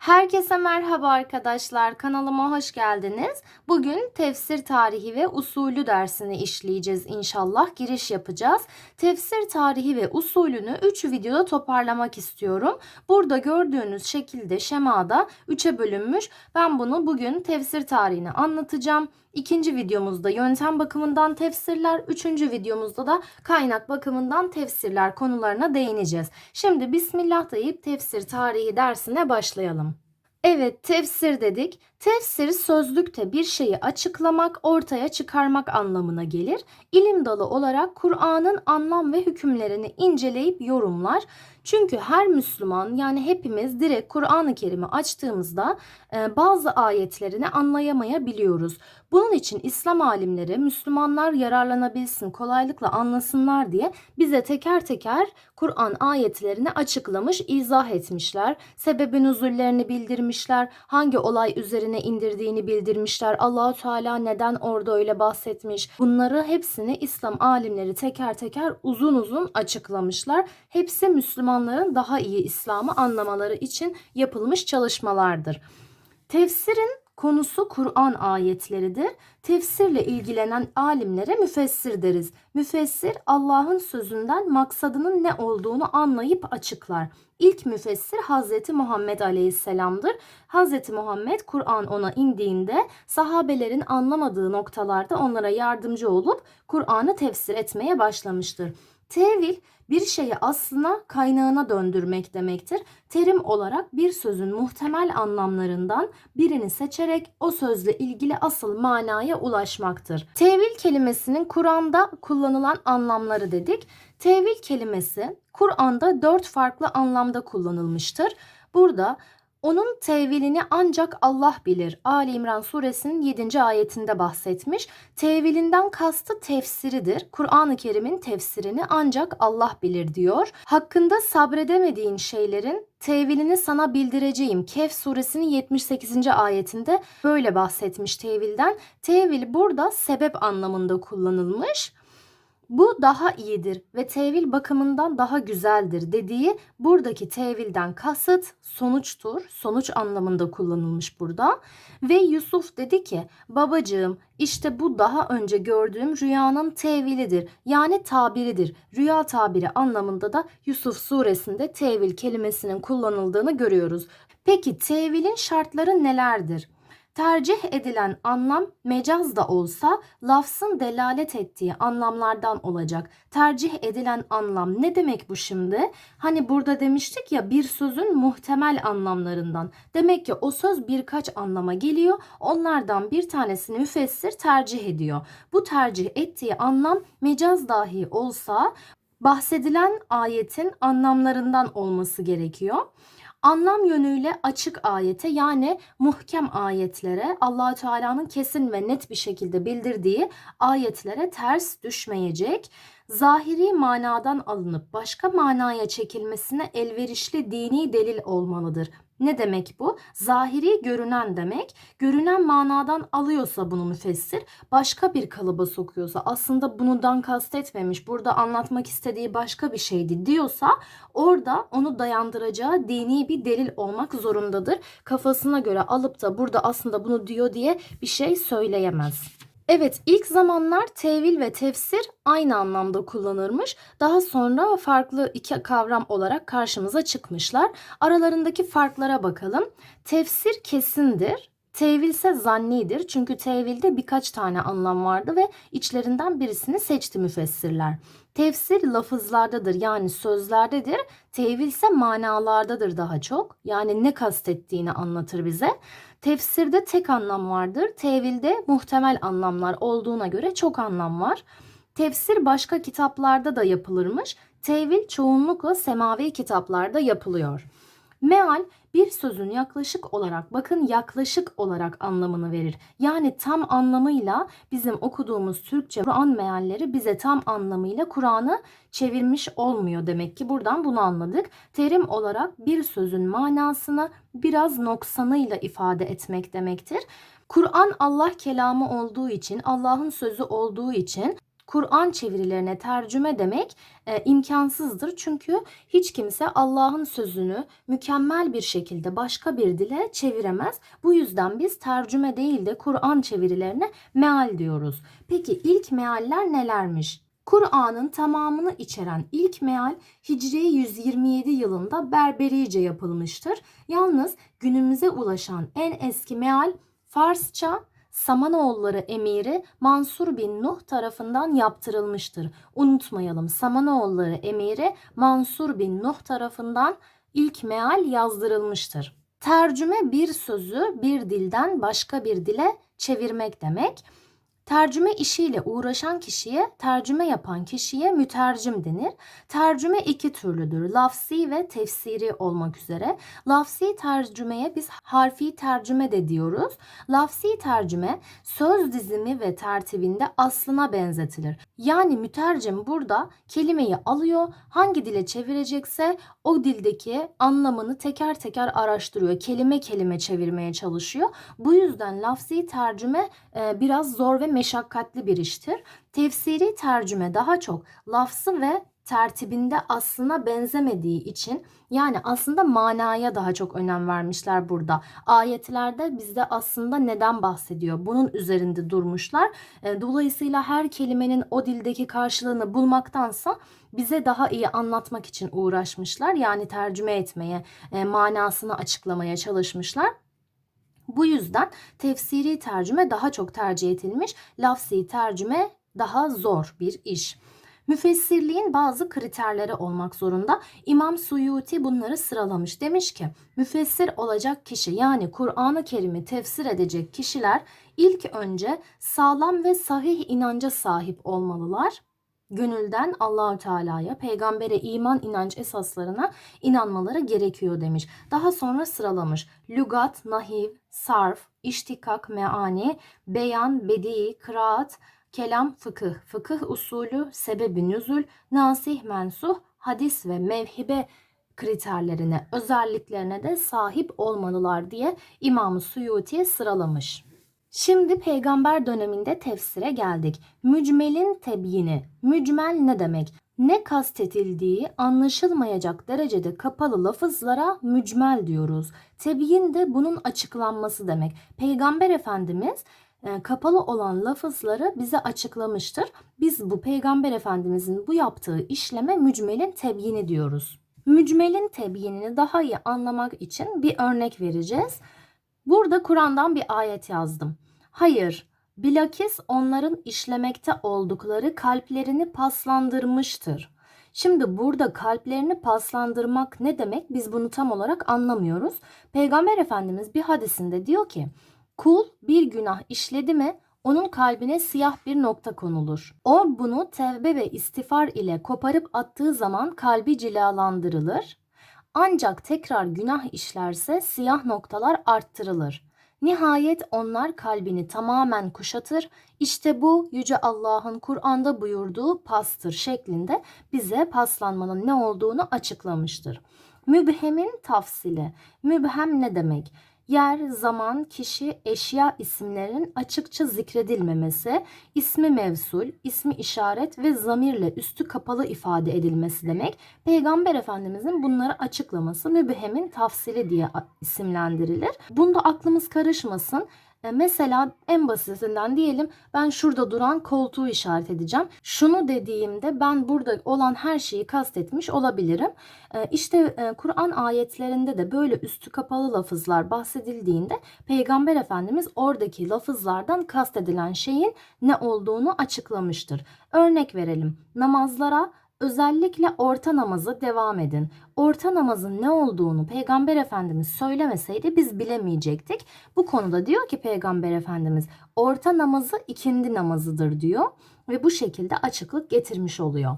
Herkese merhaba arkadaşlar. Kanalıma hoş geldiniz. Bugün tefsir tarihi ve usulü dersini işleyeceğiz inşallah. Giriş yapacağız. Tefsir tarihi ve usulünü 3 videoda toparlamak istiyorum. Burada gördüğünüz şekilde şemada 3'e bölünmüş. Ben bunu bugün tefsir tarihini anlatacağım. İkinci videomuzda yöntem bakımından tefsirler, üçüncü videomuzda da kaynak bakımından tefsirler konularına değineceğiz. Şimdi Bismillah deyip tefsir tarihi dersine başlayalım. Evet tefsir dedik. Tefsir sözlükte bir şeyi açıklamak, ortaya çıkarmak anlamına gelir. İlim dalı olarak Kur'an'ın anlam ve hükümlerini inceleyip yorumlar. Çünkü her Müslüman yani hepimiz direkt Kur'an-ı Kerim'i açtığımızda e, bazı ayetlerini anlayamayabiliyoruz. Bunun için İslam alimleri Müslümanlar yararlanabilsin, kolaylıkla anlasınlar diye bize teker teker Kur'an ayetlerini açıklamış, izah etmişler. Sebebi nüzullerini bildirmişler. Hangi olay üzerine indirdiğini bildirmişler. Allahu Teala neden orada öyle bahsetmiş. Bunları hepsini İslam alimleri teker teker uzun uzun açıklamışlar. Hepsi Müslümanların daha iyi İslam'ı anlamaları için yapılmış çalışmalardır. Tefsirin konusu Kur'an ayetleridir. Tefsirle ilgilenen alimlere müfessir deriz. Müfessir Allah'ın sözünden maksadının ne olduğunu anlayıp açıklar. İlk müfessir Hazreti Muhammed Aleyhisselam'dır. Hazreti Muhammed Kur'an ona indiğinde sahabelerin anlamadığı noktalarda onlara yardımcı olup Kur'an'ı tefsir etmeye başlamıştır. Tevil bir şeyi aslına kaynağına döndürmek demektir. Terim olarak bir sözün muhtemel anlamlarından birini seçerek o sözle ilgili asıl manaya ulaşmaktır. Tevil kelimesinin Kur'an'da kullanılan anlamları dedik. Tevil kelimesi Kur'an'da dört farklı anlamda kullanılmıştır. Burada onun tevilini ancak Allah bilir. Ali İmran suresinin 7. ayetinde bahsetmiş. Tevilinden kastı tefsiridir. Kur'an-ı Kerim'in tefsirini ancak Allah bilir diyor. Hakkında sabredemediğin şeylerin tevilini sana bildireceğim. Kehf suresinin 78. ayetinde böyle bahsetmiş tevilden. Tevil burada sebep anlamında kullanılmış. Bu daha iyidir ve tevil bakımından daha güzeldir dediği buradaki tevilden kasıt sonuçtur. Sonuç anlamında kullanılmış burada. Ve Yusuf dedi ki babacığım işte bu daha önce gördüğüm rüyanın tevilidir. Yani tabiridir. Rüya tabiri anlamında da Yusuf suresinde tevil kelimesinin kullanıldığını görüyoruz. Peki tevilin şartları nelerdir? Tercih edilen anlam mecaz da olsa lafzın delalet ettiği anlamlardan olacak. Tercih edilen anlam ne demek bu şimdi? Hani burada demiştik ya bir sözün muhtemel anlamlarından. Demek ki o söz birkaç anlama geliyor. Onlardan bir tanesini müfessir tercih ediyor. Bu tercih ettiği anlam mecaz dahi olsa bahsedilen ayetin anlamlarından olması gerekiyor. Anlam yönüyle açık ayete yani muhkem ayetlere Allahü Teala'nın kesin ve net bir şekilde bildirdiği ayetlere ters düşmeyecek. Zahiri manadan alınıp başka manaya çekilmesine elverişli dini delil olmalıdır. Ne demek bu? Zahiri görünen demek. Görünen manadan alıyorsa bunu müfessir, başka bir kalıba sokuyorsa aslında bundan kastetmemiş, burada anlatmak istediği başka bir şeydi diyorsa orada onu dayandıracağı dini bir delil olmak zorundadır. Kafasına göre alıp da burada aslında bunu diyor diye bir şey söyleyemez. Evet ilk zamanlar tevil ve tefsir aynı anlamda kullanırmış. Daha sonra farklı iki kavram olarak karşımıza çıkmışlar. Aralarındaki farklara bakalım. Tefsir kesindir. Tevil ise zannidir. Çünkü tevilde birkaç tane anlam vardı ve içlerinden birisini seçti müfessirler. Tefsir lafızlardadır yani sözlerdedir. Tevil ise manalardadır daha çok. Yani ne kastettiğini anlatır bize. Tefsirde tek anlam vardır. Tevilde muhtemel anlamlar olduğuna göre çok anlam var. Tefsir başka kitaplarda da yapılırmış. Tevil çoğunlukla semavi kitaplarda yapılıyor. Meal bir sözün yaklaşık olarak bakın yaklaşık olarak anlamını verir. Yani tam anlamıyla bizim okuduğumuz Türkçe Kur'an mealleri bize tam anlamıyla Kur'an'ı çevirmiş olmuyor demek ki buradan bunu anladık. Terim olarak bir sözün manasını biraz noksanıyla ifade etmek demektir. Kur'an Allah kelamı olduğu için, Allah'ın sözü olduğu için Kur'an çevirilerine tercüme demek e, imkansızdır. Çünkü hiç kimse Allah'ın sözünü mükemmel bir şekilde başka bir dile çeviremez. Bu yüzden biz tercüme değil de Kur'an çevirilerine meal diyoruz. Peki ilk mealler nelermiş? Kur'an'ın tamamını içeren ilk meal Hicri 127 yılında Berberice yapılmıştır. Yalnız günümüze ulaşan en eski meal Farsça Samanoğulları emiri Mansur bin Nuh tarafından yaptırılmıştır. Unutmayalım Samanoğulları emiri Mansur bin Nuh tarafından ilk meal yazdırılmıştır. Tercüme bir sözü bir dilden başka bir dile çevirmek demek. Tercüme işiyle uğraşan kişiye, tercüme yapan kişiye mütercim denir. Tercüme iki türlüdür. Lafsi ve tefsiri olmak üzere. Lafsi tercümeye biz harfi tercüme de diyoruz. Lafsi tercüme söz dizimi ve tertibinde aslına benzetilir. Yani mütercim burada kelimeyi alıyor, hangi dile çevirecekse o dildeki anlamını teker teker araştırıyor. Kelime kelime çevirmeye çalışıyor. Bu yüzden lafzi tercüme e, biraz zor ve meşakkatli bir iştir. Tefsiri tercüme daha çok lafzı ve tertibinde aslına benzemediği için yani aslında manaya daha çok önem vermişler burada. Ayetlerde bizde aslında neden bahsediyor? Bunun üzerinde durmuşlar. E, Dolayısıyla her kelimenin o dildeki karşılığını bulmaktansa bize daha iyi anlatmak için uğraşmışlar. Yani tercüme etmeye, e, manasını açıklamaya çalışmışlar. Bu yüzden tefsiri tercüme daha çok tercih edilmiş, lafzi tercüme daha zor bir iş. Müfessirliğin bazı kriterleri olmak zorunda. İmam Suyuti bunları sıralamış. Demiş ki müfessir olacak kişi yani Kur'an-ı Kerim'i tefsir edecek kişiler ilk önce sağlam ve sahih inanca sahip olmalılar gönülden Allahü Teala'ya, peygambere iman inanç esaslarına inanmaları gerekiyor demiş. Daha sonra sıralamış. Lügat, nahiv, sarf, iştikak, meani, beyan, bedi, kıraat, kelam, fıkıh, fıkıh usulü, sebebi nüzül, nasih, mensuh, hadis ve mevhibe kriterlerine, özelliklerine de sahip olmalılar diye İmam-ı Suyuti sıralamış. Şimdi peygamber döneminde tefsire geldik. Mücmelin tebyini. Mücmel ne demek? Ne kastetildiği anlaşılmayacak derecede kapalı lafızlara mücmel diyoruz. Tebyin de bunun açıklanması demek. Peygamber Efendimiz e, kapalı olan lafızları bize açıklamıştır. Biz bu peygamber efendimizin bu yaptığı işleme mücmelin tebyini diyoruz. Mücmelin tebyinini daha iyi anlamak için bir örnek vereceğiz. Burada Kur'an'dan bir ayet yazdım. Hayır, bilakis onların işlemekte oldukları kalplerini paslandırmıştır. Şimdi burada kalplerini paslandırmak ne demek? Biz bunu tam olarak anlamıyoruz. Peygamber Efendimiz bir hadisinde diyor ki, kul bir günah işledi mi onun kalbine siyah bir nokta konulur. O bunu tevbe ve istiğfar ile koparıp attığı zaman kalbi cilalandırılır. Ancak tekrar günah işlerse siyah noktalar arttırılır. Nihayet onlar kalbini tamamen kuşatır. İşte bu Yüce Allah'ın Kur'an'da buyurduğu pastır şeklinde bize paslanmanın ne olduğunu açıklamıştır. Mübhemin tafsili. Mübhem ne demek? Yer, zaman, kişi, eşya isimlerinin açıkça zikredilmemesi, ismi mevsul, ismi işaret ve zamirle üstü kapalı ifade edilmesi demek. Peygamber Efendimizin bunları açıklaması mübhemin tafsili diye isimlendirilir. Bunda aklımız karışmasın. E, mesela en basitinden diyelim ben şurada duran koltuğu işaret edeceğim. Şunu dediğimde ben burada olan her şeyi kastetmiş olabilirim. E, işte e, Kur'an ayetlerinde de böyle üstü kapalı lafızlar bahsedildiğinde Peygamber Efendimiz oradaki lafızlardan kastedilen şeyin ne olduğunu açıklamıştır. Örnek verelim. Namazlara Özellikle orta namaza devam edin. Orta namazın ne olduğunu Peygamber Efendimiz söylemeseydi biz bilemeyecektik. Bu konuda diyor ki Peygamber Efendimiz orta namazı ikindi namazıdır diyor ve bu şekilde açıklık getirmiş oluyor.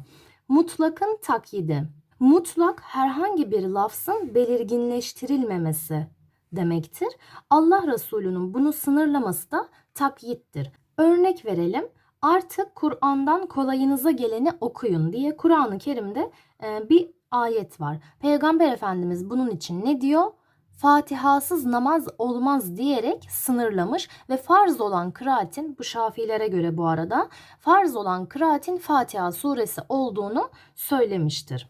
Mutlakın takyidi. Mutlak herhangi bir lafzın belirginleştirilmemesi demektir. Allah Resulü'nün bunu sınırlaması da takyittir. Örnek verelim artık Kur'an'dan kolayınıza geleni okuyun diye Kur'an-ı Kerim'de e, bir ayet var. Peygamber Efendimiz bunun için ne diyor? Fatihasız namaz olmaz diyerek sınırlamış ve farz olan kıraatin bu Şafilere göre bu arada farz olan kıraatin Fatiha suresi olduğunu söylemiştir.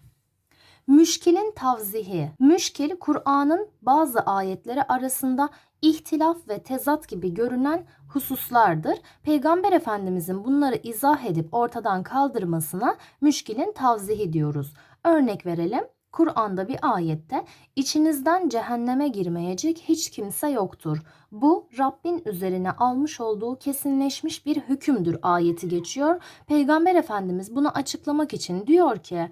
Müşkilin tavzihi. Müşkil Kur'an'ın bazı ayetleri arasında ihtilaf ve tezat gibi görünen hususlardır. Peygamber Efendimizin bunları izah edip ortadan kaldırmasına müşkilin tavzihi diyoruz. Örnek verelim. Kur'an'da bir ayette içinizden cehenneme girmeyecek hiç kimse yoktur. Bu Rabbin üzerine almış olduğu kesinleşmiş bir hükümdür ayeti geçiyor. Peygamber Efendimiz bunu açıklamak için diyor ki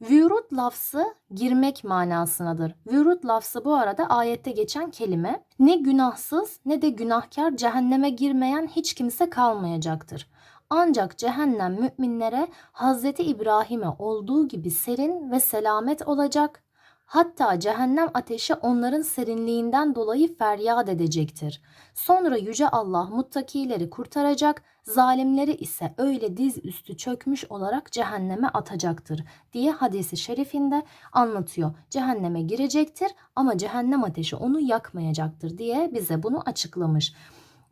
Vürut lafzı girmek manasınadır. Vürut lafzı bu arada ayette geçen kelime. Ne günahsız ne de günahkar cehenneme girmeyen hiç kimse kalmayacaktır. Ancak cehennem müminlere Hazreti İbrahim'e olduğu gibi serin ve selamet olacak. Hatta cehennem ateşi onların serinliğinden dolayı feryat edecektir. Sonra yüce Allah muttakileri kurtaracak, zalimleri ise öyle diz üstü çökmüş olarak cehenneme atacaktır diye hadisi şerifinde anlatıyor. Cehenneme girecektir ama cehennem ateşi onu yakmayacaktır diye bize bunu açıklamış.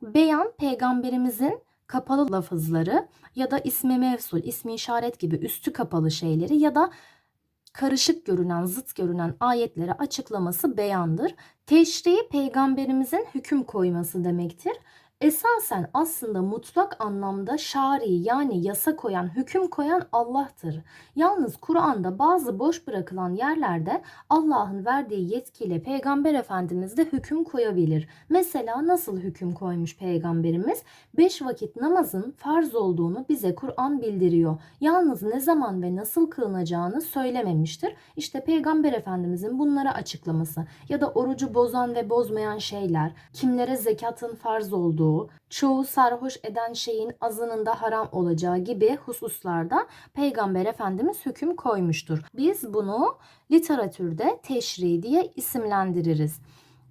Beyan peygamberimizin kapalı lafızları ya da ismi mevsul, ismi işaret gibi üstü kapalı şeyleri ya da karışık görünen, zıt görünen ayetleri açıklaması beyandır. Teşri peygamberimizin hüküm koyması demektir. Esasen aslında mutlak anlamda şari yani yasa koyan, hüküm koyan Allah'tır. Yalnız Kur'an'da bazı boş bırakılan yerlerde Allah'ın verdiği yetkiyle Peygamber Efendimiz de hüküm koyabilir. Mesela nasıl hüküm koymuş Peygamberimiz? Beş vakit namazın farz olduğunu bize Kur'an bildiriyor. Yalnız ne zaman ve nasıl kılınacağını söylememiştir. İşte Peygamber Efendimizin bunları açıklaması ya da orucu bozan ve bozmayan şeyler, kimlere zekatın farz olduğu, çoğu sarhoş eden şeyin azının da haram olacağı gibi hususlarda Peygamber Efendimiz hüküm koymuştur. Biz bunu literatürde teşri diye isimlendiririz.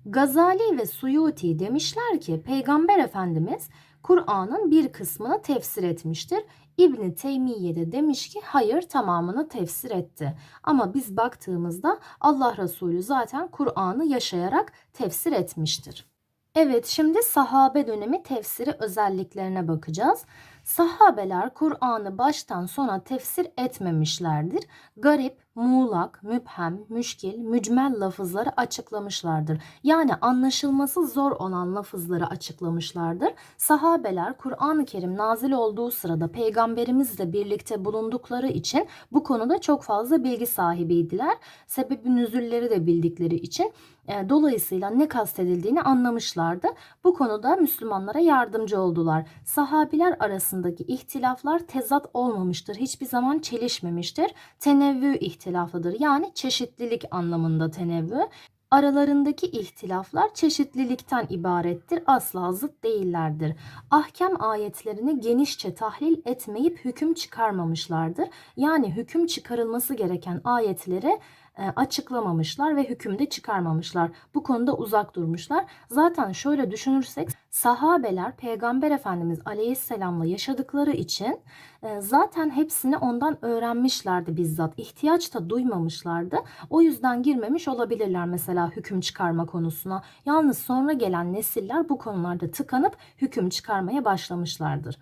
Gazali ve Suyuti demişler ki Peygamber Efendimiz Kur'an'ın bir kısmını tefsir etmiştir. İbni Teymiye de demiş ki hayır tamamını tefsir etti. Ama biz baktığımızda Allah Resulü zaten Kur'an'ı yaşayarak tefsir etmiştir. Evet şimdi sahabe dönemi tefsiri özelliklerine bakacağız. Sahabeler Kur'an'ı baştan sona tefsir etmemişlerdir. Garip, muğlak, müphem, müşkil, mücmel lafızları açıklamışlardır. Yani anlaşılması zor olan lafızları açıklamışlardır. Sahabeler Kur'an-ı Kerim nazil olduğu sırada peygamberimizle birlikte bulundukları için bu konuda çok fazla bilgi sahibiydiler. Sebebi nüzülleri de bildikleri için e, dolayısıyla ne kastedildiğini anlamışlardı. Bu konuda Müslümanlara yardımcı oldular. Sahabiler arasındaki ihtilaflar tezat olmamıştır. Hiçbir zaman çelişmemiştir. Tenevvü ihtilafıdır. Yani çeşitlilik anlamında tenevvü. Aralarındaki ihtilaflar çeşitlilikten ibarettir. Asla zıt değillerdir. Ahkam ayetlerini genişçe tahlil etmeyip hüküm çıkarmamışlardır. Yani hüküm çıkarılması gereken ayetleri e, açıklamamışlar ve hükümde çıkarmamışlar. Bu konuda uzak durmuşlar. Zaten şöyle düşünürsek sahabeler Peygamber Efendimiz Aleyhisselam'la yaşadıkları için e, zaten hepsini ondan öğrenmişlerdi bizzat. İhtiyaç da duymamışlardı. O yüzden girmemiş olabilirler mesela hüküm çıkarma konusuna. Yalnız sonra gelen nesiller bu konularda tıkanıp hüküm çıkarmaya başlamışlardır.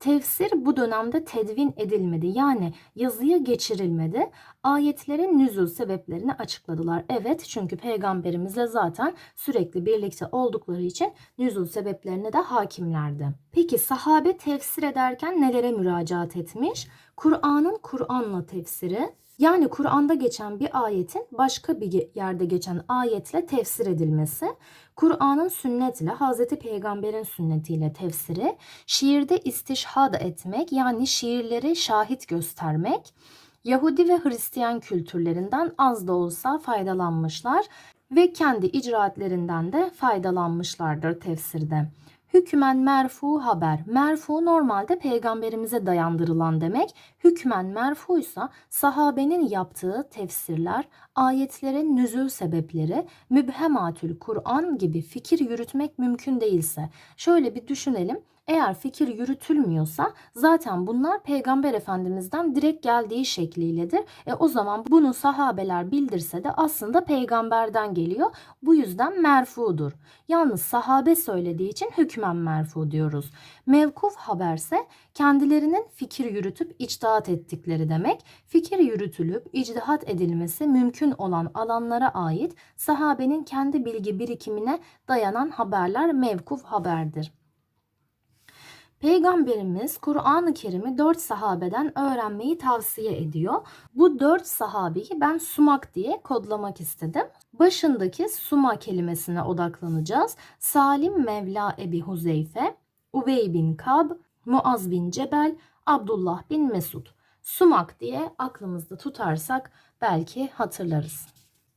Tefsir bu dönemde tedvin edilmedi. Yani yazıya geçirilmedi. Ayetlerin nüzul sebeplerini açıkladılar. Evet çünkü peygamberimizle zaten sürekli birlikte oldukları için nüzul sebeplerine de hakimlerdi. Peki sahabe tefsir ederken nelere müracaat etmiş? Kur'an'ın Kur'an'la tefsiri, yani Kur'an'da geçen bir ayetin başka bir yerde geçen ayetle tefsir edilmesi, Kur'an'ın sünnetle, Hazreti Peygamber'in sünnetiyle tefsiri, şiirde istişhad etmek yani şiirleri şahit göstermek, Yahudi ve Hristiyan kültürlerinden az da olsa faydalanmışlar ve kendi icraatlerinden de faydalanmışlardır tefsirde. Hükmen merfu haber. Merfu normalde peygamberimize dayandırılan demek. Hükmen merfuysa sahabenin yaptığı tefsirler, ayetlerin nüzül sebepleri, mübhematül Kur'an gibi fikir yürütmek mümkün değilse. Şöyle bir düşünelim. Eğer fikir yürütülmüyorsa zaten bunlar Peygamber Efendimiz'den direkt geldiği şekliyledir. E, o zaman bunu sahabeler bildirse de aslında peygamberden geliyor. Bu yüzden merfudur. Yalnız sahabe söylediği için hükmen merfu diyoruz. Mevkuf haberse kendilerinin fikir yürütüp içtihat ettikleri demek. Fikir yürütülüp icdihat edilmesi mümkün olan alanlara ait sahabenin kendi bilgi birikimine dayanan haberler mevkuf haberdir. Peygamberimiz Kur'an-ı Kerim'i dört sahabeden öğrenmeyi tavsiye ediyor. Bu dört sahabeyi ben sumak diye kodlamak istedim. Başındaki suma kelimesine odaklanacağız. Salim Mevla Ebi Huzeyfe, Ubey bin Kab, Muaz bin Cebel, Abdullah bin Mesud. Sumak diye aklımızda tutarsak belki hatırlarız.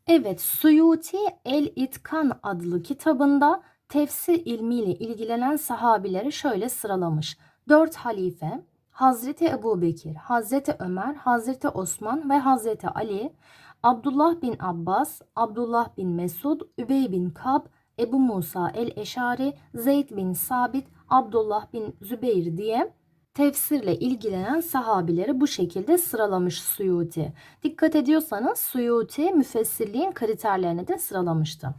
Evet, Suyuti El-İtkan adlı kitabında tefsir ilmiyle ilgilenen sahabileri şöyle sıralamış. Dört halife, Hazreti Ebu Bekir, Hazreti Ömer, Hazreti Osman ve Hazreti Ali, Abdullah bin Abbas, Abdullah bin Mesud, Übey bin Kab, Ebu Musa el-Eşari, Zeyd bin Sabit, Abdullah bin Zübeyir diye tefsirle ilgilenen sahabileri bu şekilde sıralamış Suyuti. Dikkat ediyorsanız Suyuti müfessirliğin kriterlerini de sıralamıştı.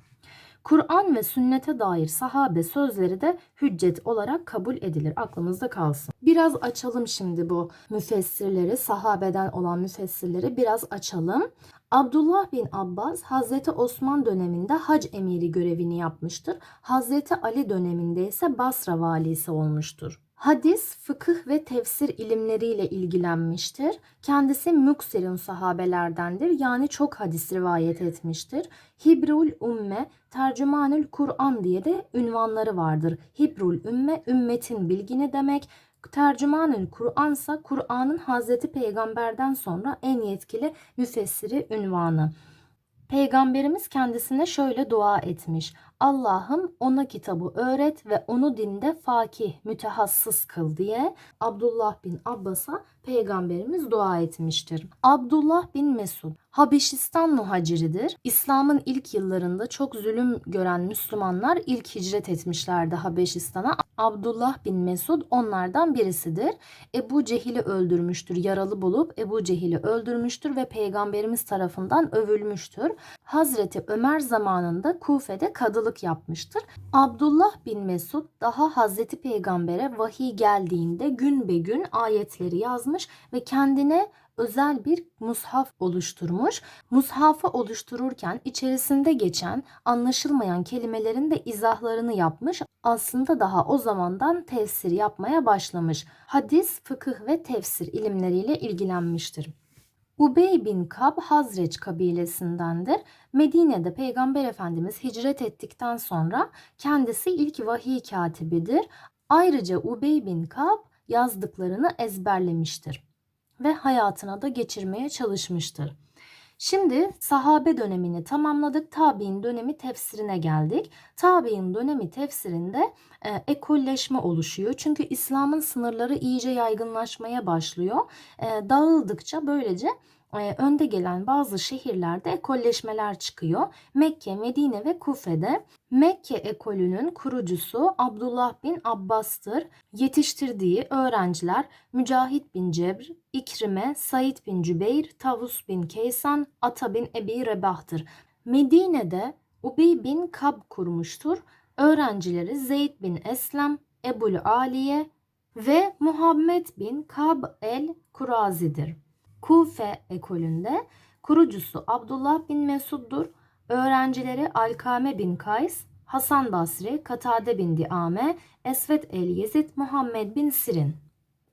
Kur'an ve sünnete dair sahabe sözleri de hüccet olarak kabul edilir. Aklımızda kalsın. Biraz açalım şimdi bu müfessirleri, sahabeden olan müfessirleri biraz açalım. Abdullah bin Abbas Hazreti Osman döneminde hac emiri görevini yapmıştır. Hazreti Ali döneminde ise Basra valisi olmuştur. Hadis, fıkıh ve tefsir ilimleriyle ilgilenmiştir. Kendisi müksirun sahabelerdendir. Yani çok hadis rivayet etmiştir. Hibrul Ümme, Tercümanül Kur'an diye de ünvanları vardır. Hibrul Ümme, ümmetin bilgini demek. Tercümanül Kur'an ise Kur'an'ın Hazreti Peygamber'den sonra en yetkili müfessiri ünvanı. Peygamberimiz kendisine şöyle dua etmiş. Allah'ım ona kitabı öğret ve onu dinde fakih, mütehassıs kıl diye Abdullah bin Abbas'a peygamberimiz dua etmiştir. Abdullah bin Mesud Habeşistan muhaciridir. İslam'ın ilk yıllarında çok zulüm gören Müslümanlar ilk hicret etmişlerdi Habeşistan'a. Abdullah bin Mesud onlardan birisidir. Ebu Cehil'i öldürmüştür. Yaralı bulup Ebu Cehil'i öldürmüştür ve peygamberimiz tarafından övülmüştür. Hazreti Ömer zamanında Kufe'de kadılık yapmıştır. Abdullah bin Mesud daha Hazreti Peygamber'e vahiy geldiğinde gün be gün ayetleri yazmış ve kendine özel bir mushaf oluşturmuş. Mushafı oluştururken içerisinde geçen anlaşılmayan kelimelerin de izahlarını yapmış. Aslında daha o zamandan tefsir yapmaya başlamış. Hadis, fıkıh ve tefsir ilimleriyle ilgilenmiştir. Ubey bin Kab Hazreç kabilesindendir. Medine'de Peygamber Efendimiz hicret ettikten sonra kendisi ilk vahiy katibidir. Ayrıca Ubey bin Kab yazdıklarını ezberlemiştir ve hayatına da geçirmeye çalışmıştır. Şimdi sahabe dönemini tamamladık. Tabi'in dönemi tefsirine geldik. Tabi'in dönemi tefsirinde e, ekolleşme oluşuyor. Çünkü İslam'ın sınırları iyice yaygınlaşmaya başlıyor. E, dağıldıkça böylece e, önde gelen bazı şehirlerde ekolleşmeler çıkıyor. Mekke, Medine ve Kufe'de Mekke ekolünün kurucusu Abdullah bin Abbas'tır. Yetiştirdiği öğrenciler Mücahit bin Cebr, İkrime, Said bin Cübeyr, Tavus bin Keysan, Ata bin Ebi Rebah'tır. Medine'de Ubey bin Kab kurmuştur. Öğrencileri Zeyd bin Eslem, Ebul Aliye ve Muhammed bin Kab el Kurazi'dir. Kufe ekolünde kurucusu Abdullah bin Mesud'dur. Öğrencileri Alkame bin Kays, Hasan Basri, Katade bin Diame, Esvet el Yezid, Muhammed bin Sirin.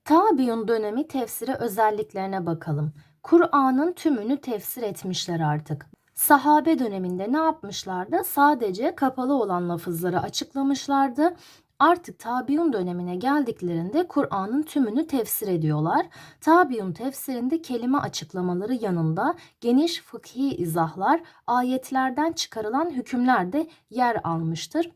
Tabiun dönemi tefsiri özelliklerine bakalım. Kur'an'ın tümünü tefsir etmişler artık. Sahabe döneminde ne yapmışlardı? Sadece kapalı olan lafızları açıklamışlardı. Artık tabiun dönemine geldiklerinde Kur'an'ın tümünü tefsir ediyorlar. Tabiun tefsirinde kelime açıklamaları yanında geniş fıkhi izahlar, ayetlerden çıkarılan hükümler de yer almıştır.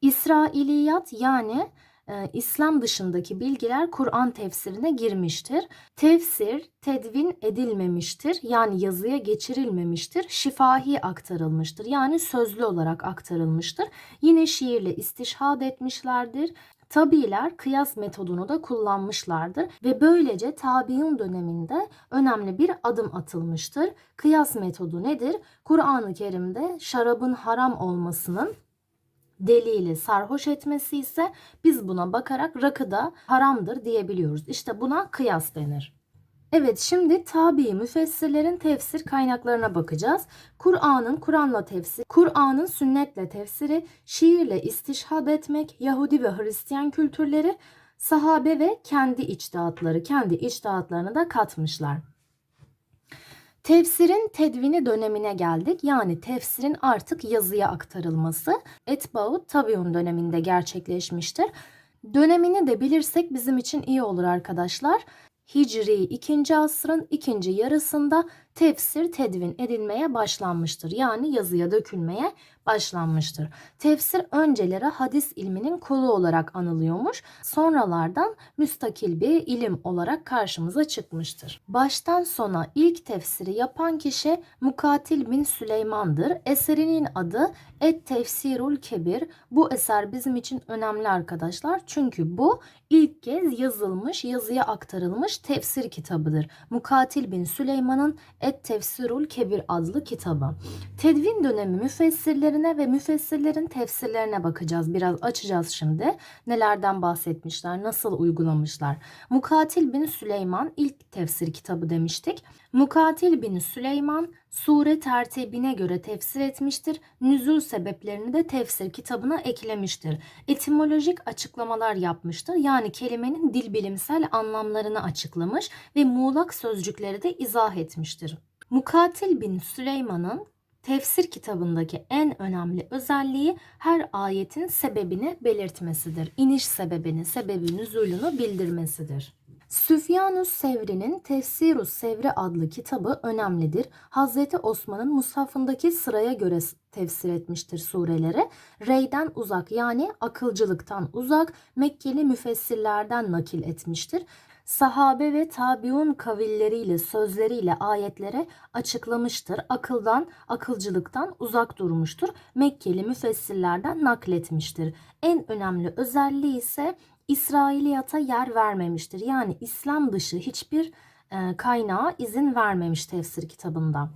İsrailiyat yani e, İslam dışındaki bilgiler Kur'an tefsirine girmiştir. Tefsir tedvin edilmemiştir. Yani yazıya geçirilmemiştir. Şifahi aktarılmıştır. Yani sözlü olarak aktarılmıştır. Yine şiirle istişhad etmişlerdir. Tabiler kıyas metodunu da kullanmışlardır ve böylece tabiun döneminde önemli bir adım atılmıştır. Kıyas metodu nedir? Kur'an-ı Kerim'de şarabın haram olmasının delili sarhoş etmesi ise biz buna bakarak rakı da haramdır diyebiliyoruz. İşte buna kıyas denir. Evet şimdi tabi müfessirlerin tefsir kaynaklarına bakacağız. Kur'an'ın Kur'an'la tefsiri, Kur'an'ın sünnetle tefsiri, şiirle istişhad etmek, Yahudi ve Hristiyan kültürleri, sahabe ve kendi içtihatları, kendi içtihatlarını da katmışlar. Tefsirin tedvini dönemine geldik. Yani tefsirin artık yazıya aktarılması Etbaut Tabiun döneminde gerçekleşmiştir. Dönemini de bilirsek bizim için iyi olur arkadaşlar. Hicri 2. asrın ikinci yarısında tefsir tedvin edilmeye başlanmıştır. Yani yazıya dökülmeye başlanmıştır. Tefsir öncelere hadis ilminin kolu olarak anılıyormuş. Sonralardan müstakil bir ilim olarak karşımıza çıkmıştır. Baştan sona ilk tefsiri yapan kişi Mukatil bin Süleyman'dır. Eserinin adı Et Tefsirul Kebir. Bu eser bizim için önemli arkadaşlar. Çünkü bu ilk kez yazılmış, yazıya aktarılmış tefsir kitabıdır. Mukatil bin Süleyman'ın Et Tefsirul Kebir adlı kitabı. Tedvin dönemi müfessirlerine ve müfessirlerin tefsirlerine bakacağız. Biraz açacağız şimdi. Nelerden bahsetmişler, nasıl uygulamışlar. Mukatil bin Süleyman ilk tefsir kitabı demiştik. Mukatil bin Süleyman sure tertibine göre tefsir etmiştir. Nüzul sebeplerini de tefsir kitabına eklemiştir. Etimolojik açıklamalar yapmıştır. Yani kelimenin dil bilimsel anlamlarını açıklamış ve muğlak sözcükleri de izah etmiştir. Mukatil bin Süleyman'ın tefsir kitabındaki en önemli özelliği her ayetin sebebini belirtmesidir. İniş sebebini, sebebi nüzulunu bildirmesidir. Süfyanus Sevri'nin Tefsirus Sevri adlı kitabı önemlidir. Hazreti Osman'ın mushafındaki sıraya göre tefsir etmiştir sureleri. Reyden uzak yani akılcılıktan uzak Mekkeli müfessirlerden nakil etmiştir sahabe ve tabiun kavilleriyle, sözleriyle ayetlere açıklamıştır. Akıldan, akılcılıktan uzak durmuştur. Mekkeli müfessirlerden nakletmiştir. En önemli özelliği ise İsrailiyata yer vermemiştir. Yani İslam dışı hiçbir e, kaynağa izin vermemiş tefsir kitabında.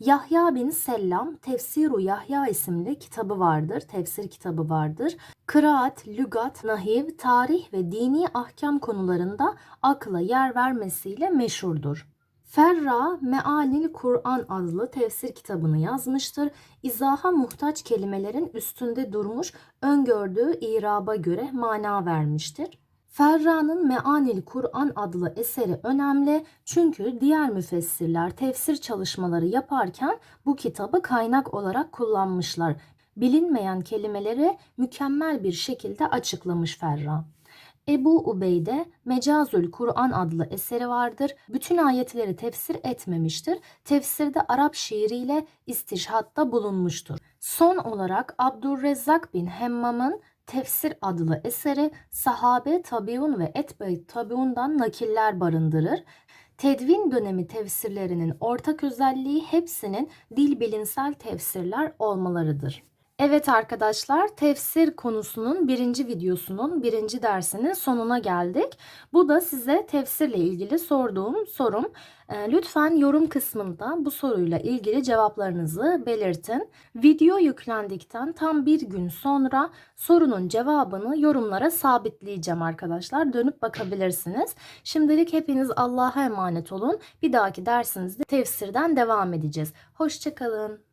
Yahya bin Sellam Tefsiru Yahya isimli kitabı vardır, tefsir kitabı vardır. Kıraat, lügat, nahiv, tarih ve dini ahkam konularında akla yer vermesiyle meşhurdur. Ferra Mealil Kur'an adlı tefsir kitabını yazmıştır. İzaha muhtaç kelimelerin üstünde durmuş, öngördüğü iraba göre mana vermiştir. Ferra'nın Meanil Kur'an adlı eseri önemli çünkü diğer müfessirler tefsir çalışmaları yaparken bu kitabı kaynak olarak kullanmışlar. Bilinmeyen kelimeleri mükemmel bir şekilde açıklamış Ferra. Ebu Ubeyde Mecazül Kur'an adlı eseri vardır. Bütün ayetleri tefsir etmemiştir. Tefsirde Arap şiiriyle istişhatta bulunmuştur. Son olarak Abdurrezzak bin Hemmam'ın Tefsir adlı eseri sahabe, tabiun ve etbe tabiundan nakiller barındırır. Tedvin dönemi tefsirlerinin ortak özelliği hepsinin dil bilimsel tefsirler olmalarıdır. Evet arkadaşlar tefsir konusunun birinci videosunun birinci dersinin sonuna geldik. Bu da size tefsirle ilgili sorduğum sorum. E, lütfen yorum kısmında bu soruyla ilgili cevaplarınızı belirtin. Video yüklendikten tam bir gün sonra sorunun cevabını yorumlara sabitleyeceğim arkadaşlar. Dönüp bakabilirsiniz. Şimdilik hepiniz Allah'a emanet olun. Bir dahaki dersinizde tefsirden devam edeceğiz. Hoşçakalın.